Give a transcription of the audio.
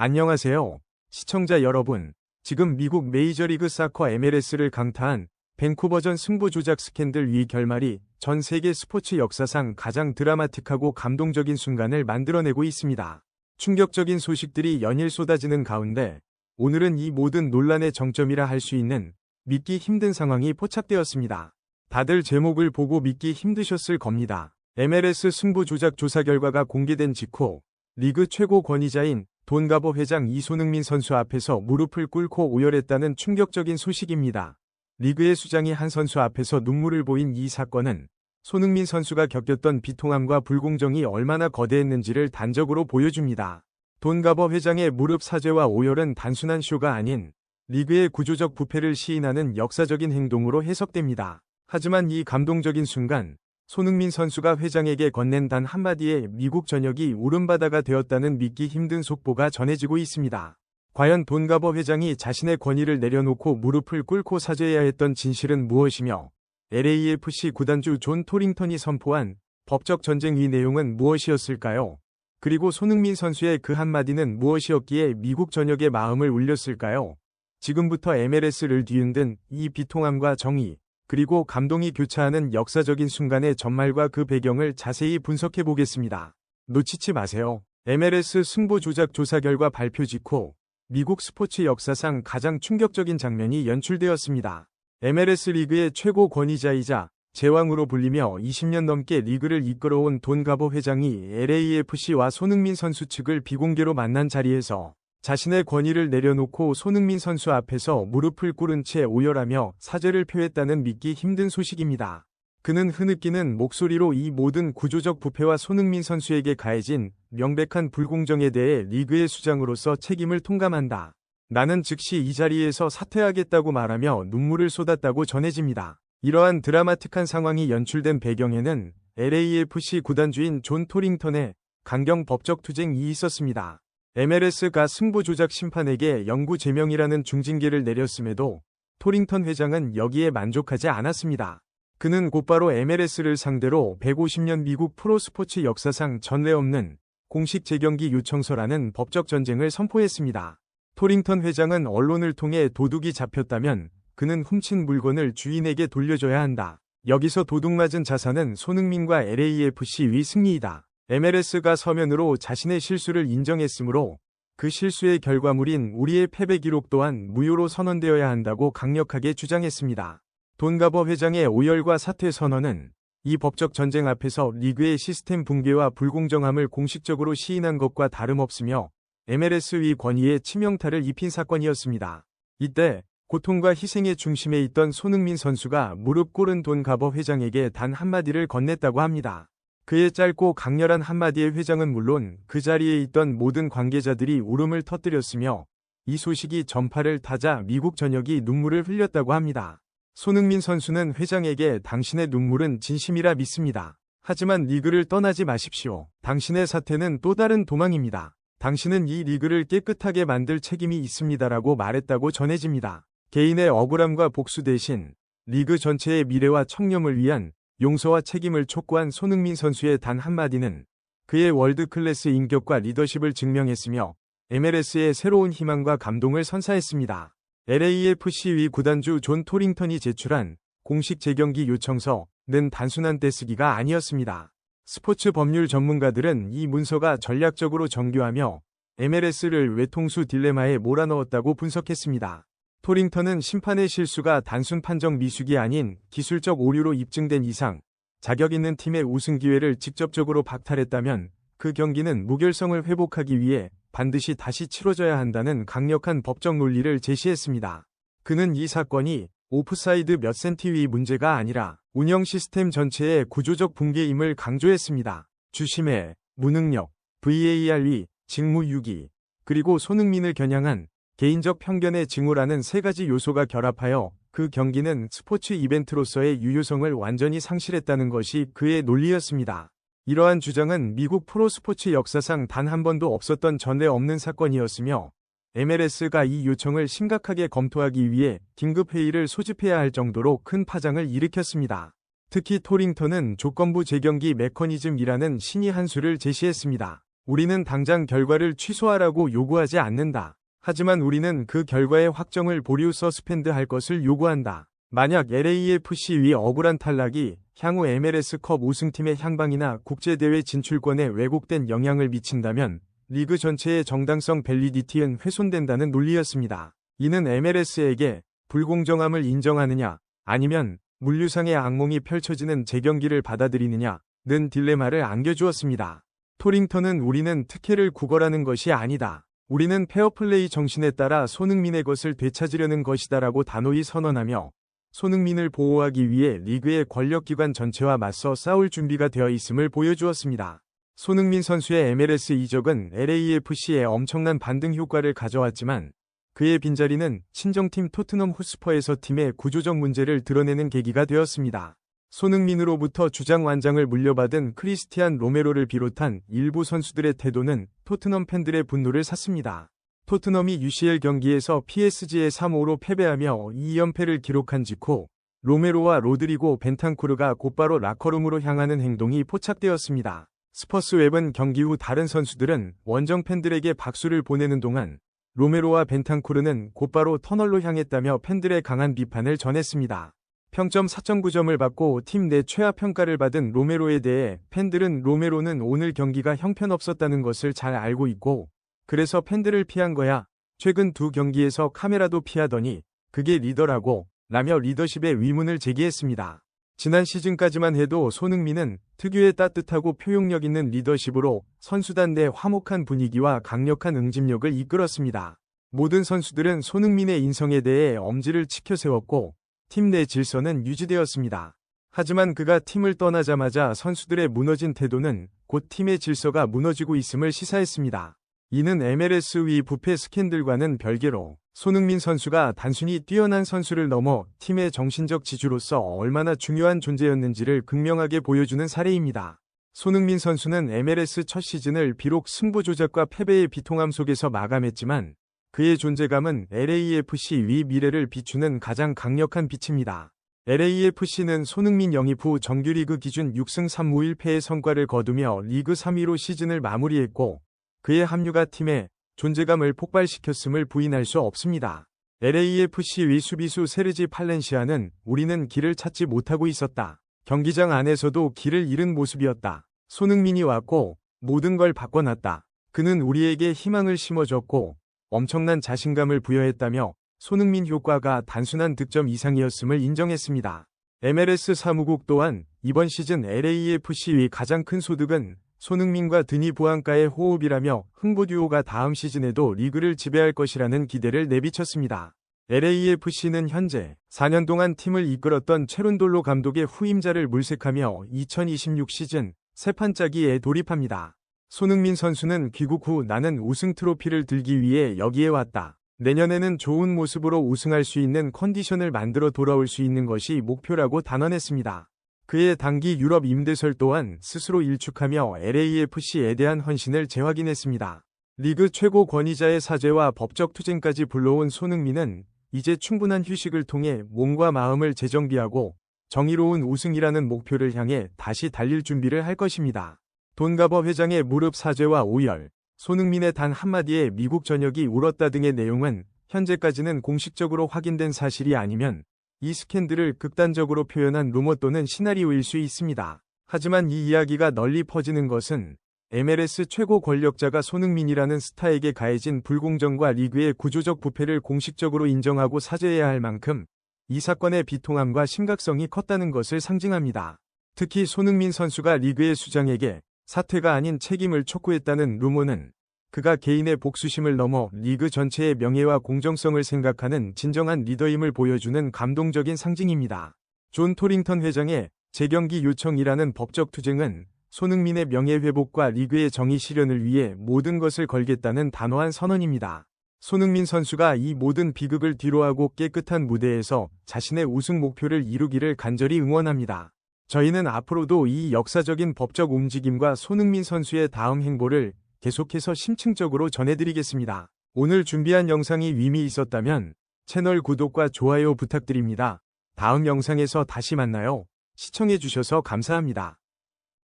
안녕하세요. 시청자 여러분. 지금 미국 메이저리그 사커 MLS를 강타한 밴쿠버전 승부 조작 스캔들 위 결말이 전 세계 스포츠 역사상 가장 드라마틱하고 감동적인 순간을 만들어내고 있습니다. 충격적인 소식들이 연일 쏟아지는 가운데 오늘은 이 모든 논란의 정점이라 할 수 있는 믿기 힘든 상황이 포착되었습니다. 다들 제목을 보고 믿기 힘드셨을 겁니다. MLS 승부 조작 조사 결과가 공개된 직후 리그 최고 권위자인 돈가보 회장 이손흥민 선수 앞에서 무릎을 꿇고 오열했다는 충격적인 소식입니다. 리그의 수장이 한 선수 앞에서 눈물을 보인 이 사건은 손흥민 선수가 겪었던 비통함과 불공정이 얼마나 거대했는지를 단적으로 보여줍니다. 돈가버 회장의 무릎 사죄와 오열은 단순한 쇼가 아닌 리그의 구조적 부패를 시인하는 역사적인 행동으로 해석됩니다. 하지만 이 감동적인 순간 손흥민 선수가 회장에게 건넨 단 한마디에 미국 전역이 울음바다가 되었다는 믿기 힘든 속보가 전해지고 있습니다. 과연 돈가버 회장이 자신의 권위를 내려놓고 무릎을 꿇고 사죄해야 했던 진실은 무엇이며 LAFC 구단주 존 토링턴이 선포한 법적 전쟁 위 내용은 무엇이었을까요? 그리고 손흥민 선수의 그 한마디는 무엇이었기에 미국 전역의 마음을 울렸을까요? 지금부터 MLS를 뒤흔든 이 비통함과 정의, 그리고 감동이 교차하는 역사적인 순간의 전말과 그 배경을 자세히 분석해 보겠습니다. 놓치지 마세요. MLS 승부 조작 조사 결과 발표 직후 미국 스포츠 역사상 가장 충격적인 장면이 연출되었습니다. MLS 리그의 최고 권위자이자 제왕으로 불리며 20년 넘게 리그를 이끌어온 돈 가보 회장이 LAFC와 손흥민 선수 측을 비공개로 만난 자리에서 자신의 권위를 내려놓고 손흥민 선수 앞에서 무릎을 꿇은 채 오열하며 사죄를 표했다는 믿기 힘든 소식입니다. 그는 흐느끼는 목소리로 이 모든 구조적 부패와 손흥민 선수에게 가해진 명백한 불공정에 대해 리그의 수장으로서 책임을 통감한다. 나는 즉시 이 자리에서 사퇴하겠다고 말하며 눈물을 쏟았다고 전해집니다. 이러한 드라마틱한 상황이 연출된 배경에는 LAFC 구단주인 존 토링턴의 강경 법적 투쟁이 있었습니다. MLS가 승부 조작 심판에게 영구 제명이라는 중징계를 내렸음에도 토링턴 회장은 여기에 만족하지 않았습니다. 그는 곧바로 MLS를 상대로 150년 미국 프로스포츠 역사상 전례 없는 공식 재경기 요청서라는 법적 전쟁을 선포했습니다. 토링턴 회장은 언론을 통해 도둑이 잡혔다면 그는 훔친 물건을 주인에게 돌려줘야 한다. 여기서 도둑맞은 자산은 손흥민과 LAFC 위 승리이다. MLS가 서면으로 자신의 실수를 인정했으므로 그 실수의 결과물인 우리의 패배 기록 또한 무효로 선언되어야 한다고 강력하게 주장했습니다. 돈가버 회장의 오열과 사퇴 선언은 이 법적 전쟁 앞에서 리그의 시스템 붕괴와 불공정함을 공식적으로 시인한 것과 다름없으며 MLS 위 권위에 치명타를 입힌 사건이었습니다. 이때 고통과 희생의 중심에 있던 손흥민 선수가 무릎 꿇은 돈가버 회장에게 단 한마디를 건넸다고 합니다. 그의 짧고 강렬한 한마디의 회장은 물론 그 자리에 있던 모든 관계자들이 울음을 터뜨렸으며 이 소식이 전파를 타자 미국 전역이 눈물을 흘렸다고 합니다. 손흥민 선수는 회장에게 당신의 눈물은 진심이라 믿습니다. 하지만 리그를 떠나지 마십시오. 당신의 사태는 또 다른 도망입니다. 당신은 이 리그를 깨끗하게 만들 책임이 있습니다라고 말했다고 전해집니다. 개인의 억울함과 복수 대신 리그 전체의 미래와 청렴을 위한 용서와 책임을 촉구한 손흥민 선수의 단 한마디는 그의 월드클래스 인격과 리더십을 증명했으며 MLS의 새로운 희망과 감동을 선사했습니다. LAFC 위 구단주 존 토링턴이 제출한 공식 재경기 요청서는 단순한 떼쓰기가 아니었습니다. 스포츠 법률 전문가들은 이 문서가 전략적으로 정교하며 MLS를 외통수 딜레마에 몰아넣었다고 분석했습니다. 토링턴은 심판의 실수가 단순 판정 미숙이 아닌 기술적 오류로 입증된 이상 자격 있는 팀의 우승 기회를 직접적으로 박탈했다면 그 경기는 무결성을 회복하기 위해 반드시 다시 치러져야 한다는 강력한 법적 논리를 제시했습니다. 그는 이 사건이 오프사이드 몇 센티 위 문제가 아니라 운영 시스템 전체의 구조적 붕괴임을 강조했습니다. 주심의 무능력, VAR 위 직무유기, 그리고 손흥민을 겨냥한 개인적 편견의 징후라는 세 가지 요소가 결합하여 그 경기는 스포츠 이벤트로서의 유효성을 완전히 상실했다는 것이 그의 논리였습니다. 이러한 주장은 미국 프로스포츠 역사상 단 한 번도 없었던 전례 없는 사건이었으며 MLS가 이 요청을 심각하게 검토하기 위해 긴급회의를 소집해야 할 정도로 큰 파장을 일으켰습니다. 특히 토링턴은 조건부 재경기 메커니즘이라는 신의 한 수를 제시했습니다. 우리는 당장 결과를 취소하라고 요구하지 않는다. 하지만 우리는 그 결과의 확정을 보류 서스펜드 할 것을 요구한다. 만약 LAFC 위 억울한 탈락이 향후 MLS컵 우승팀의 향방이나 국제대회 진출권에 왜곡된 영향을 미친다면 리그 전체의 정당성 벨리디티는 훼손된다는 논리였습니다. 이는 MLS에게 불공정함을 인정하느냐 아니면 물류상의 악몽이 펼쳐지는 재경기를 받아들이느냐 는 딜레마를 안겨주었습니다. 토링턴은 우리는 특혜를 구걸하는 것이 아니다. 우리는 페어플레이 정신에 따라 손흥민의 것을 되찾으려는 것이다라고 단호히 선언하며 손흥민을 보호하기 위해 리그의 권력기관 전체와 맞서 싸울 준비가 되어 있음을 보여주었습니다. 손흥민 선수의 MLS 이적은 LAFC에 엄청난 반등 효과를 가져왔지만 그의 빈자리는 친정팀 토트넘 호스퍼에서 팀의 구조적 문제를 드러내는 계기가 되었습니다. 손흥민으로부터 주장 완장을 물려받은 크리스티안 로메로를 비롯한 일부 선수들의 태도는 토트넘 팬들의 분노를 샀습니다. 토트넘이 UCL 경기에서 PSG에 3-5로 패배하며 2연패를 기록한 직후 로메로와 로드리고 벤탄쿠르가 곧바로 라커룸으로 향하는 행동이 포착되었습니다. 스퍼스 웹은 경기 후 다른 선수들은 원정 팬들에게 박수를 보내는 동안 로메로와 벤탄쿠르는 곧바로 터널로 향했다며 팬들의 강한 비판을 전했습니다. 평점 4.9점을 받고 팀 내 최하 평가를 받은 로메로에 대해 팬들은 로메로는 오늘 경기가 형편없었다는 것을 잘 알고 있고 그래서 팬들을 피한 거야. 최근 두 경기에서 카메라도 피하더니 그게 리더라고 라며 리더십의 위문을 제기했습니다. 지난 시즌까지만 해도 손흥민은 특유의 따뜻하고 표용력 있는 리더십으로 선수단 내 화목한 분위기와 강력한 응집력을 이끌었습니다. 모든 선수들은 손흥민의 인성에 대해 엄지를 치켜 세웠고 팀 내 질서는 유지되었습니다. 하지만 그가 팀을 떠나자마자 선수들의 무너진 태도는 곧 팀의 질서가 무너지고 있음을 시사했습니다. 이는 MLS 위 부패 스캔들과는 별개로 손흥민 선수가 단순히 뛰어난 선수를 넘어 팀의 정신적 지주로서 얼마나 중요한 존재였는지를 극명하게 보여주는 사례입니다. 손흥민 선수는 MLS 첫 시즌을 비록 승부 조작과 패배의 비통함 속에서 마감했지만 그의 존재감은 LAFC 위 미래를 비추는 가장 강력한 빛입니다. LAFC는 손흥민 영입 후 정규리그 기준 6승 3무 1패의 성과를 거두며 리그 3위로 시즌을 마무리했고 그의 합류가 팀의 존재감을 폭발시켰음을 부인할 수 없습니다. LAFC 위 수비수 세르지 팔렌시아는 우리는 길을 찾지 못하고 있었다. 경기장 안에서도 길을 잃은 모습이었다. 손흥민이 왔고 모든 걸 바꿔놨다. 그는 우리에게 희망을 심어줬고 엄청난 자신감을 부여했다며 손흥민 효과가 단순한 득점 이상이었음을 인정했습니다. MLS 사무국 또한 이번 시즌 LAFC 위 가장 큰 소득은 손흥민과 드니 부안가의 호흡이라며 흥보 듀오가 다음 시즌에도 리그를 지배할 것이라는 기대를 내비쳤습니다. LAFC는 현재 4년 동안 팀을 이끌었던 체룬돌로 감독의 후임자를 물색하며 2026 시즌 새 판짜기에 돌입합니다. 손흥민 선수는 귀국 후 나는 우승 트로피를 들기 위해 여기에 왔다. 내년에는 좋은 모습으로 우승할 수 있는 컨디션을 만들어 돌아올 수 있는 것이 목표라고 단언했습니다. 그의 단기 유럽 임대설 또한 스스로 일축하며 LAFC에 대한 헌신을 재확인했습니다. 리그 최고 권위자의 사죄와 법적 투쟁까지 불러온 손흥민은 이제 충분한 휴식을 통해 몸과 마음을 재정비하고 정의로운 우승이라는 목표를 향해 다시 달릴 준비를 할 것입니다. 돈가버 회장의 무릎 사죄와 오열, 손흥민의 단 한마디에 미국 전역이 울었다 등의 내용은 현재까지는 공식적으로 확인된 사실이 아니면 이 스캔들을 극단적으로 표현한 루머 또는 시나리오일 수 있습니다. 하지만 이 이야기가 널리 퍼지는 것은 MLS 최고 권력자가 손흥민이라는 스타에게 가해진 불공정과 리그의 구조적 부패를 공식적으로 인정하고 사죄해야 할 만큼 이 사건의 비통함과 심각성이 컸다는 것을 상징합니다. 특히 손흥민 선수가 리그의 수장에게 사퇴가 아닌 책임을 촉구했다는 루머는 그가 개인의 복수심을 넘어 리그 전체의 명예와 공정성을 생각하는 진정한 리더임을 보여주는 감동적인 상징입니다. 존 토링턴 회장의 재경기 요청이라는 법적 투쟁은 손흥민의 명예회복과 리그의 정의 실현을 위해 모든 것을 걸겠다는 단호한 선언입니다. 손흥민 선수가 이 모든 비극을 뒤로하고 깨끗한 무대에서 자신의 우승 목표를 이루기를 간절히 응원합니다. 저희는 앞으로도 이 역사적인 법적 움직임과 손흥민 선수의 다음 행보를 계속해서 심층적으로 전해드리겠습니다. 오늘 준비한 영상이 의미 있었다면 채널 구독과 좋아요 부탁드립니다. 다음 영상에서 다시 만나요. 시청해주셔서 감사합니다.